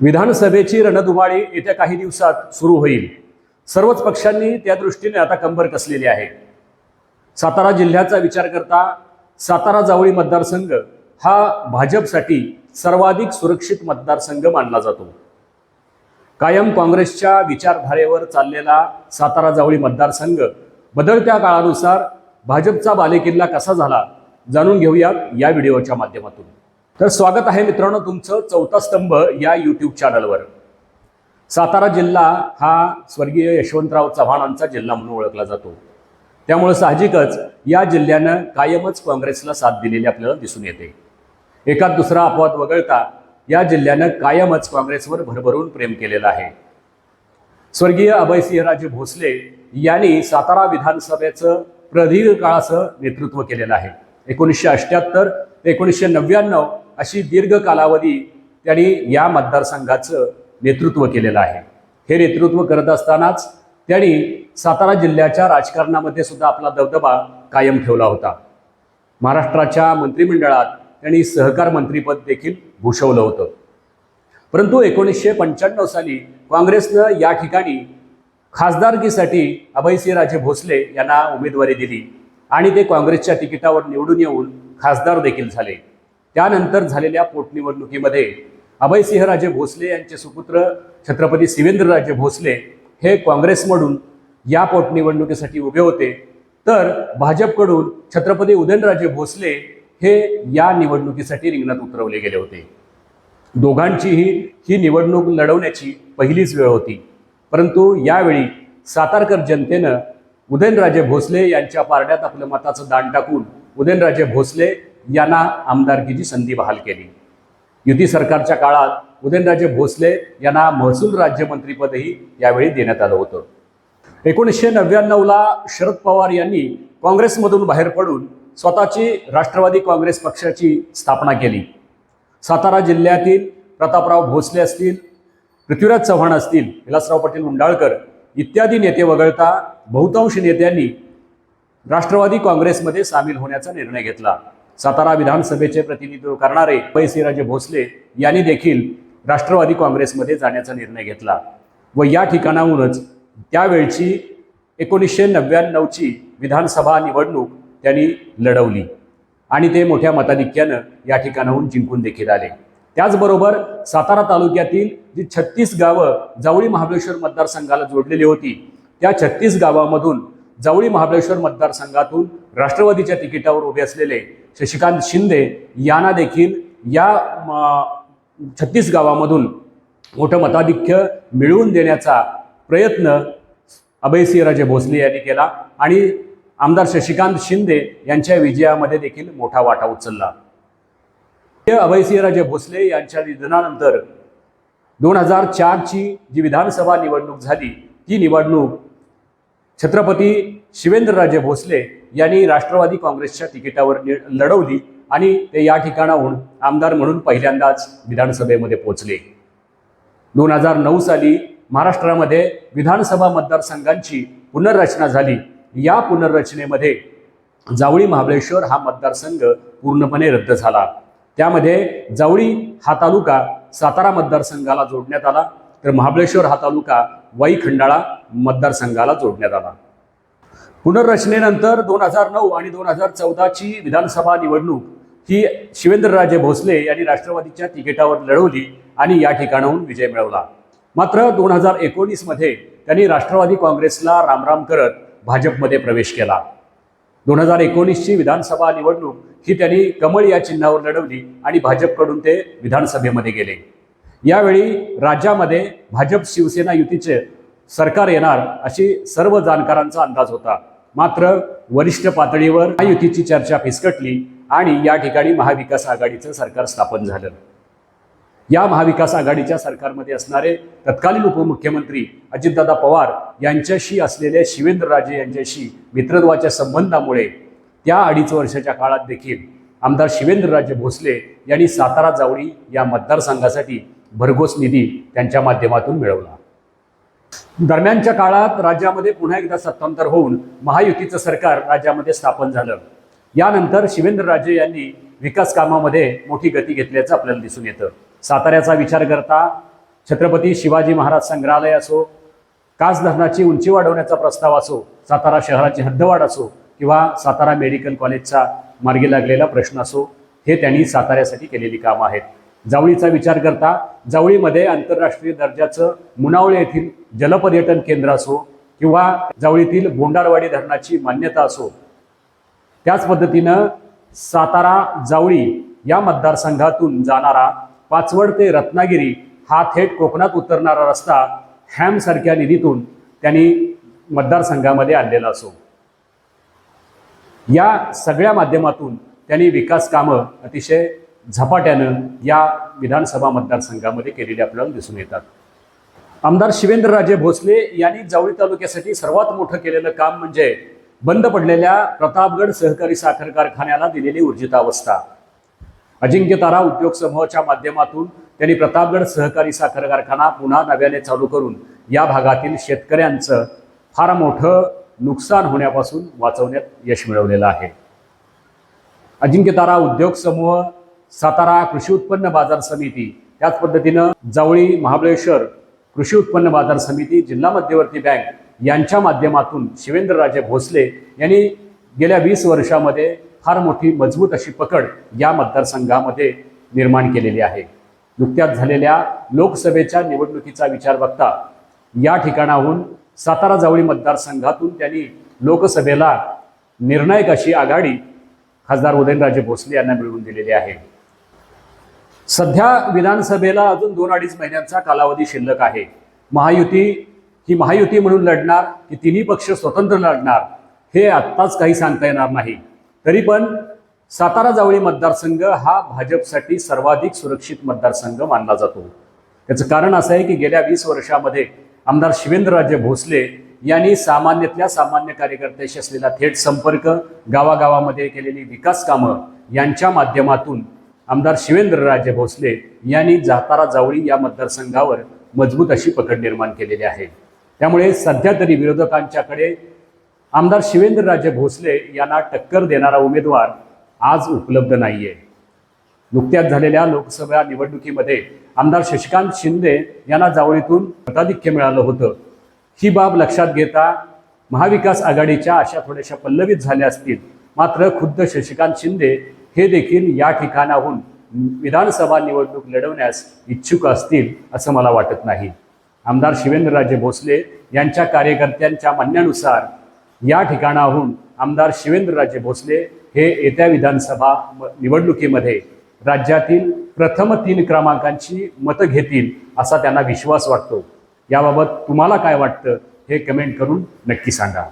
विधानसभेची रणधुमाळी येत्या काही दिवसात सुरू होईल. सर्वच पक्षांनी त्या दृष्टीने आता कंबर कसलेली आहे. सातारा जिल्ह्याचा विचार करता सातारा जावळी मतदारसंघ हा भाजपसाठी सर्वाधिक सुरक्षित मतदारसंघ मानला जातो. कायम काँग्रेसच्या विचारधारेवर चाललेला सातारा जावळी मतदारसंघ बदलत्या काळानुसार भाजपचा बालेकिल्ला कसा झाला जाणून घेऊयात या व्हिडिओच्या माध्यमातून. तर स्वागत आहे मित्रांनो तुमचं चौथा स्तंभ या यूट्यूब चॅनलवर सातारा जिल्हा हा स्वर्गीय यशवंतराव चव्हाणांचा जिल्हा म्हणून ओळखला जातो. त्यामुळे साहजिकच या जिल्ह्यानं कायमच काँग्रेसला साथ दिलेली आपल्याला दिसून येते. एकात दुसरा अपवाद वगळता या जिल्ह्यानं कायमच काँग्रेसवर भरभरून प्रेम केलेलं आहे. स्वर्गीय अभयसिंहराजे भोसले यांनी सातारा विधानसभेचं प्रदीर्घ काळाचं नेतृत्व केलेलं आहे. एकोणीसशे अठ्ठ्याहत्तर एकोणीसशे नव्याण्णव अशी दीर्घ कालावधी त्यांनी या मतदारसंघाचं नेतृत्व केलेलं आहे. हे नेतृत्व करत असतानाच त्यांनी सातारा जिल्ह्याच्या राजकारणामध्ये सुद्धा आपला दबदबा कायम ठेवला होता. महाराष्ट्राच्या मंत्रिमंडळात त्यांनी सहकार मंत्रीपद देखील भूषवलं होतं. परंतु एकोणीसशे पंच्याण्णव साली काँग्रेसनं या ठिकाणी खासदारकीसाठी अभयसिंहराजे भोसले यांना उमेदवारी दिली आणि ते काँग्रेसच्या तिकिटावर निवडून येऊन खासदार देखील झाले. त्यानंतर झालेल्या पोटनिवडणुकीमध्ये अभयसिंहराजे भोसले यांचे सुपुत्र छत्रपती शिवेंद्रराजे भोसले हे काँग्रेसमधून या पोटनिवडणुकीसाठी उभे होते. तर भाजपकडून छत्रपती उदयनराजे भोसले हे या निवडणुकीसाठी रिंगणात उतरवले गेले होते. दोघांचीही ही निवडणूक लढवण्याची पहिलीच वेळ होती. परंतु यावेळी सातारकर जनतेनं उदयनराजे भोसले यांच्या पारड्यात आपलं मताचं दान टाकून उदयनराजे भोसले यांना आमदारकीची संधी बहाल केली. युती सरकारच्या काळात उदयनराजे भोसले यांना महसूल राज्यमंत्रीपदही यावेळी देण्यात आलं होतं. एकोणीसशे नव्याण्णवला शरद पवार यांनी काँग्रेसमधून बाहेर पडून स्वतःची राष्ट्रवादी काँग्रेस पक्षाची स्थापना केली. सातारा जिल्ह्यातील प्रतापराव भोसले असतील पृथ्वीराज चव्हाण असतील विलासराव पाटील मुंडाळकर इत्यादी नेते वगळता बहुतांश नेत्यांनी राष्ट्रवादी काँग्रेसमध्ये सामील होण्याचा निर्णय घेतला. सातारा विधानसभेचे प्रतिनिधित्व करणारे पैसिराजे भोसले यांनी देखील राष्ट्रवादी काँग्रेसमध्ये जाण्याचा निर्णय घेतला व या ठिकाणाहूनच त्यावेळची एकोणीसशे नव्याण्णवची विधानसभा निवडणूक त्यांनी लढवली आणि ते मोठ्या मताधिक्यानं या ठिकाणाहून जिंकून देखील आले. त्याचबरोबर सातारा तालुक्यातील जी छत्तीस गावं जावळी महाबळेश्वर मतदारसंघाला जोडलेली होती त्या छत्तीस गावामधून जावळी महाबळेश्वर मतदारसंघातून राष्ट्रवादीच्या तिकिटावर उभे असलेले शशिकांत शिंदे यांना देखील या छत्तीस गावामधून मोठं मताधिक्य मिळवून देण्याचा प्रयत्न अभयसिंहराजे भोसले यांनी केला आणि आमदार शशिकांत शिंदे यांच्या विजयामध्ये देखील मोठा वाटा उचलला. अभयसिंहराजे भोसले यांच्या निधनानंतर दोन हजार चारची जी विधानसभा निवडणूक झाली ती निवडणूक छत्रपती शिवेंद्रराजे भोसले यांनी राष्ट्रवादी काँग्रेसच्या तिकिटावर लढवली आणि ते या ठिकाणाहून आमदार म्हणून पहिल्यांदाच विधानसभेमध्ये पोहोचले. दोन हजार नऊ साली महाराष्ट्रामध्ये विधानसभा मतदारसंघांची पुनर्रचना झाली. या पुनर्रचनेमध्ये जावळी महाबळेश्वर हा मतदारसंघ पूर्णपणे रद्द झाला. त्यामध्ये जावळी हा तालुका सातारा मतदारसंघाला जोडण्यात आला. तर महाबळेश्वर हा तालुका वाई खंडाळा मतदारसंघाला जोडण्यात आला. पुनर्रचनेनंतर दोन हजार नऊ आणि दोन हजार चौदाची विधानसभा निवडणूक ही शिवेंद्रराजे भोसले यांनी राष्ट्रवादीच्या तिकिटावर लढवली आणि या ठिकाणाहून विजय मिळवला. मात्र दोन हजार एकोणीसमध्ये त्यांनी राष्ट्रवादी काँग्रेसला रामराम करत भाजपमध्ये प्रवेश केला. दोन हजार एकोणीसची विधानसभा निवडणूक ही त्यांनी कमळ या चिन्हावर लढवली आणि भाजपकडून ते विधानसभेमध्ये गेले. यावेळी राज्यामध्ये भाजप शिवसेना युतीचे सरकार येणार अशी सर्व जाणकारांचा अंदाज होता. मात्र वरिष्ठ पातळीवर युतीची चर्चा फिसकटली आणि या ठिकाणी महाविकास आघाडीचं सरकार स्थापन झालं. या महाविकास आघाडीच्या सरकारमध्ये असणारे तत्कालीन उपमुख्यमंत्री अजितदादा पवार यांच्याशी असलेल्या शिवेंद्रराजे यांच्याशी मित्रत्वाच्या संबंधामुळे त्या अडीच वर्षाच्या काळात देखील आमदार शिवेंद्रराजे भोसले यांनी सातारा जावळी या मतदारसंघासाठी भरघोस निधी त्यांच्या माध्यमातून मिळवला. दरम्यानच्या काळात राज्यामध्ये पुन्हा एकदा सत्तांतर होऊन महायुतीचं सरकार राज्यामध्ये स्थापन झालं. यानंतर शिवेंद्रराजे यांनी विकास कामामध्ये मोठी गती घेतल्याचं आपल्याला दिसून येतं. साताऱ्याचा विचार करता छत्रपती शिवाजी महाराज संग्रहालय असो कास धरणाची उंची वाढवण्याचा प्रस्ताव असो सातारा शहराची हद्दवाढ असो किंवा सातारा मेडिकल कॉलेजचा मार्गी लागलेला प्रश्न असो हे त्यांनी साताऱ्यासाठी केलेली कामं आहेत. जावळीचा विचार करता जावळीमध्ये आंतरराष्ट्रीय दर्जाचं मुनावळे येथील जलपर्यटन केंद्र असो किंवा जावळीतील बोंडारवाडी धरणाची मान्यता असो त्याच पद्धतीनं सातारा जावळी या मतदारसंघातून जाणारा पाचवड ते रत्नागिरी हा थेट कोकणात उतरणारा रस्ता हॅमसारख्या निधीतून त्यांनी मतदारसंघामध्ये आणलेला असो. या सगळ्या माध्यमातून त्यांनी विकास कामं अतिशय झपाट्यानं या विधानसभा मतदारसंघामध्ये केलेले आपल्याला दिसून येतात. आमदार शिवेंद्रराजे भोसले यांनी जावळी तालुक्यासाठी सर्वात मोठं केलेलं काम म्हणजे बंद पडलेल्या प्रतापगड सहकारी साखर कारखान्याला दिलेली ऊर्जितावस्था. अजिंक्यतारा उद्योग समूहाच्या माध्यमातून त्यांनी प्रतापगड सहकारी साखर कारखाना पुन्हा नव्याने चालू करून या भागातील शेतकऱ्यांचं फार मोठं नुकसान होण्यापासून वाचवण्यात यश मिळवलेलं आहे. अजिंक्यतारा उद्योग समूह सातारा कृषी उत्पन्न बाजार समिती. त्याच पद्धतीनं जावळी महाबळेश्वर कृषी उत्पन्न बाजार समिती जिल्हा मध्यवर्ती बँक यांच्या माध्यमातून शिवेंद्रराजे भोसले यांनी गेल्या वीस वर्षामध्ये फार मोठी मजबूत अशी पकड या मतदारसंघामध्ये निर्माण केलेली आहे. नुकत्याच झालेल्या लोकसभेच्या निवडणुकीचा विचार बघता या ठिकाणाहून सातारा जावळी मतदारसंघातून त्यांनी लोकसभेला निर्णायक अशी आघाडी खासदार उदयनराजे भोसले यांना मिळवून दिलेली आहे. सध्या विधानसभेला अजून दोन अडीच महिन्यांचा कालावधी शिल्लक आहे. महायुती ही महायुती म्हणून लढणार की तिन्ही पक्ष स्वतंत्र लढणार हे आत्ताच काही सांगता येणार नाही. तरी पण सातारा जावळी मतदारसंघ हा भाजपसाठी सर्वाधिक सुरक्षित मतदारसंघ मानला जातो. याचं कारण असं आहे की गेल्या वीस वर्षामध्ये आमदार शिवेंद्रराजे भोसले यांनी सामान्यातल्या सामान्य कार्यकर्त्याशी असलेला थेट संपर्क गावागावामध्ये केलेली विकास कामं यांच्या माध्यमातून आमदार शिवेंद्रराजे भोसले यांनी जातारा जावळी या मतदारसंघावर मजबूत अशी पकड निर्माण केलेली आहे. त्यामुळे सध्या तरी विरोधकांच्याकडे आमदार शिवेंद्रराजे भोसले यांना टक्कर देणारा उमेदवार आज उपलब्ध नाही आहे नुकत्याच झालेल्या लोकसभा निवडणुकीमध्ये आमदार शशिकांत शिंदे यांना जावळीतून मताधिक्य मिळालं होतं. ही बाब लक्षात घेता महाविकास आघाडीच्या अशा थोड्याशा पल्लवित झाल्या असतील. मात्र खुद्द शशिकांत शिंदे हे देखील या ठिकाणाहून विधानसभा निवडणूक लढवण्यास इच्छुक असतील असं मला वाटत नाही. आमदार शिवेंद्रराजे भोसले यांच्या कार्यकर्त्यांच्या म्हणण्यानुसार या ठिकाणाहून आमदार शिवेंद्रराजे भोसले हे येत्या विधानसभा म- निवडणुकीमध्ये राज्यातील प्रथम तीन क्रमांकांची मतं घेतील असा त्यांना विश्वास वाटतो. याबाबत तुम्हाला काय वाटतं हे कमेंट करून नक्की सांगा.